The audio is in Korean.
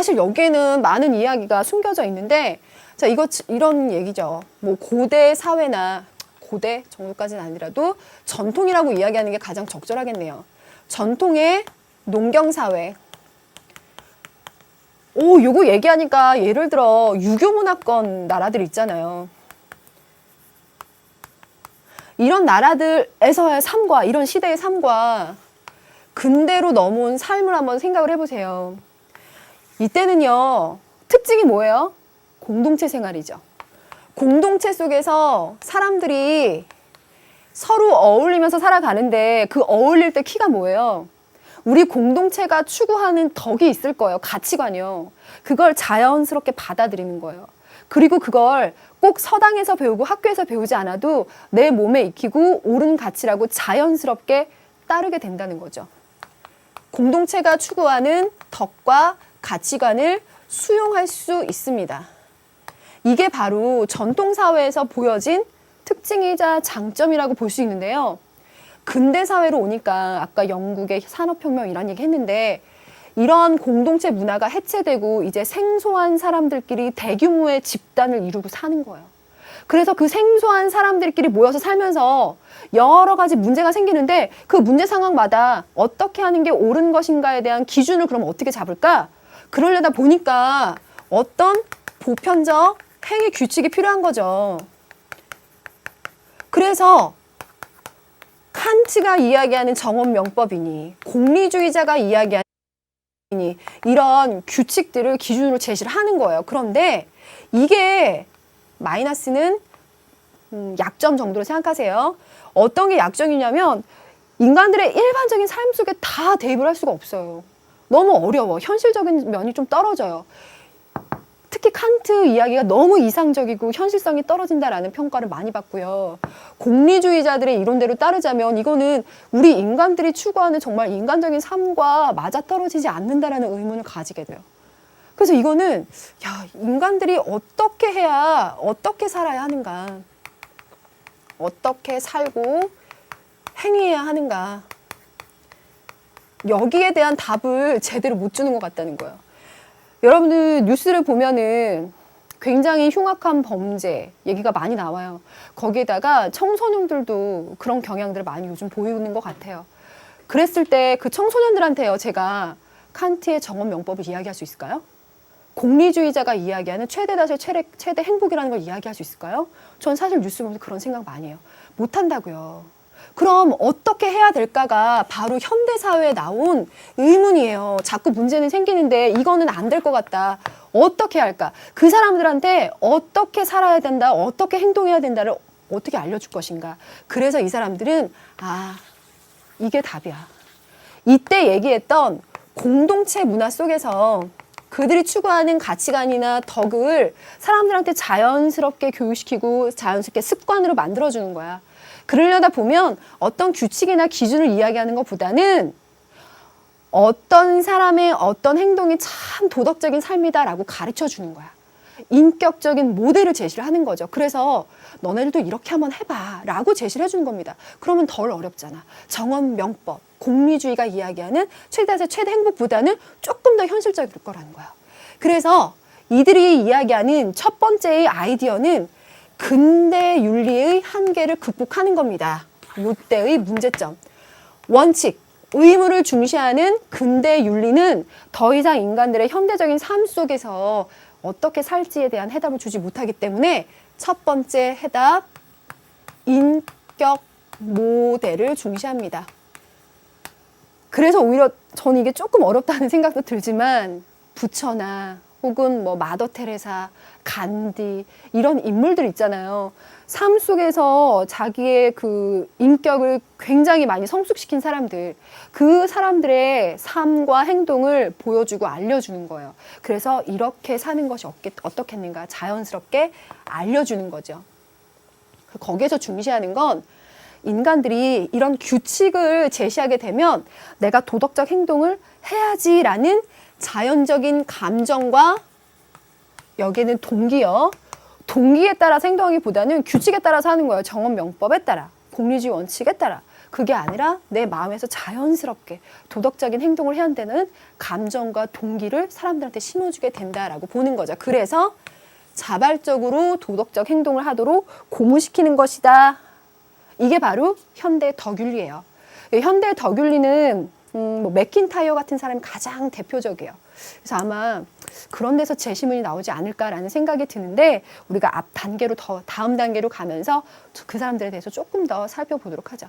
사실 여기에는 많은 이야기가 숨겨져 있는데 자 이거 치- 이런 얘기죠. 뭐 고대 사회나 고대 정도까지는 아니라도 전통이라고 이야기하는 게 가장 적절하겠네요. 전통의 농경 사회. 오, 요거 얘기하니까 예를 들어 유교 문화권 나라들 있잖아요. 이런 나라들에서의 삶과 이런 시대의 삶과 근대로 넘어온 삶을 한번 생각을 해보세요. 이때는요, 특징이 뭐예요? 공동체 생활이죠. 공동체 속에서 사람들이 서로 어울리면서 살아가는데 그 어울릴 때 키가 뭐예요? 우리 공동체가 추구하는 덕이 있을 거예요. 가치관이요. 그걸 자연스럽게 받아들이는 거예요. 그리고 그걸 꼭 서당에서 배우고 학교에서 배우지 않아도 내 몸에 익히고 옳은 가치라고 자연스럽게 따르게 된다는 거죠. 공동체가 추구하는 덕과 가치관을 수용할 수 있습니다. 이게 바로 전통사회에서 보여진 특징이자 장점이라고 볼 수 있는데요. 근대 사회로 오니까 아까 영국의 산업혁명 이런 얘기 했는데 이런 공동체 문화가 해체되고 이제 생소한 사람들끼리 대규모의 집단을 이루고 사는 거예요. 그래서 그 생소한 사람들끼리 모여서 살면서 여러 가지 문제가 생기는데 그 문제 상황마다 어떻게 하는 게 옳은 것인가에 대한 기준을 그럼 어떻게 잡을까? 그러려다 보니까 어떤 보편적 행위 규칙이 필요한 거죠. 그래서 칸트가 이야기하는 정원 명법이니 공리주의자가 이야기하는 이런 규칙들을 기준으로 제시를 하는 거예요. 그런데 이게 마이너스는 음, 약점 정도로 생각하세요. 어떤 게 약점이냐면 인간들의 일반적인 삶 속에 다 대입을 할 수가 없어요. 너무 어려워. 현실적인 면이 좀 떨어져요. 특히 칸트 이야기가 너무 이상적이고 현실성이 떨어진다라는 평가를 많이 받고요. 공리주의자들의 이론대로 따르자면 이거는 우리 인간들이 추구하는 정말 인간적인 삶과 맞아떨어지지 않는다라는 의문을 가지게 돼요. 그래서 이거는 야, 인간들이 어떻게 해야 어떻게 살아야 하는가? 어떻게 살고 행위해야 하는가? 여기에 대한 답을 제대로 못 주는 것 같다는 거예요. 여러분들 뉴스를 보면은 굉장히 흉악한 범죄 얘기가 많이 나와요. 거기에다가 청소년들도 그런 경향들을 많이 요즘 보이는 것 같아요. 그랬을 때 그 청소년들한테요, 제가 칸트의 정원 명법을 이야기할 수 있을까요? 공리주의자가 이야기하는 최대 다수의 최대, 최대 행복이라는 걸 이야기할 수 있을까요? 전 사실 뉴스 보면서 그런 생각 많이 해요. 못한다고요. 그럼 어떻게 해야 될까가 바로 현대 사회에 나온 의문이에요. 자꾸 문제는 생기는데 이거는 안 될 것 같다. 어떻게 할까? 그 사람들한테 어떻게 살아야 된다, 어떻게 행동해야 된다를 어떻게 알려줄 것인가. 그래서 이 사람들은 아 이게 답이야. 이때 얘기했던 공동체 문화 속에서 그들이 추구하는 가치관이나 덕을 사람들한테 자연스럽게 교육시키고 자연스럽게 습관으로 만들어주는 거야. 그러려다 보면 어떤 규칙이나 기준을 이야기하는 것보다는 어떤 사람의 어떤 행동이 참 도덕적인 삶이다라고 가르쳐 주는 거야. 인격적인 모델을 제시를 하는 거죠. 그래서 너네들도 이렇게 한번 해봐 라고 제시를 해주는 겁니다. 그러면 덜 어렵잖아. 정원 명법, 공리주의가 이야기하는 최대의 최대 행복보다는 조금 더 현실적일 거라는 거야. 그래서 이들이 이야기하는 첫 번째의 아이디어는 근대 윤리의 한계를 극복하는 겁니다. 이때의 문제점. 원칙, 의무를 중시하는 근대 윤리는 더 이상 인간들의 현대적인 삶 속에서 어떻게 살지에 대한 해답을 주지 못하기 때문에 첫 번째 해답, 인격 모델을 중시합니다. 그래서 오히려 저는 이게 조금 어렵다는 생각도 들지만 부처나 혹은 뭐 마더 테레사, 간디 이런 인물들 있잖아요. 삶 속에서 자기의 그 인격을 굉장히 많이 성숙시킨 사람들, 그 사람들의 삶과 행동을 보여주고 알려주는 거예요. 그래서 이렇게 사는 것이 어떻겠는가 자연스럽게 알려주는 거죠. 거기에서 중시하는 건 인간들이 이런 규칙을 제시하게 되면 내가 도덕적 행동을 해야지라는 자연적인 감정과 여기에는 동기요. 동기에 따라 행동하기보다는 규칙에 따라서 하는 거예요. 정원 명법에 따라, 공리주의 원칙에 따라. 그게 아니라 내 마음에서 자연스럽게 도덕적인 행동을 해야 한다는 감정과 동기를 사람들한테 심어주게 된다라고 보는 거죠. 그래서 자발적으로 도덕적 행동을 하도록 고무시키는 것이다. 이게 바로 현대 덕윤리예요. 이 현대 덕윤리는 음, 뭐 맥킨타이어 같은 사람이 가장 대표적이에요. 그래서 아마 그런 데서 제시문이 나오지 않을까라는 생각이 드는데 우리가 앞 단계로 더 다음 단계로 가면서 그 사람들에 대해서 조금 더 살펴보도록 하죠.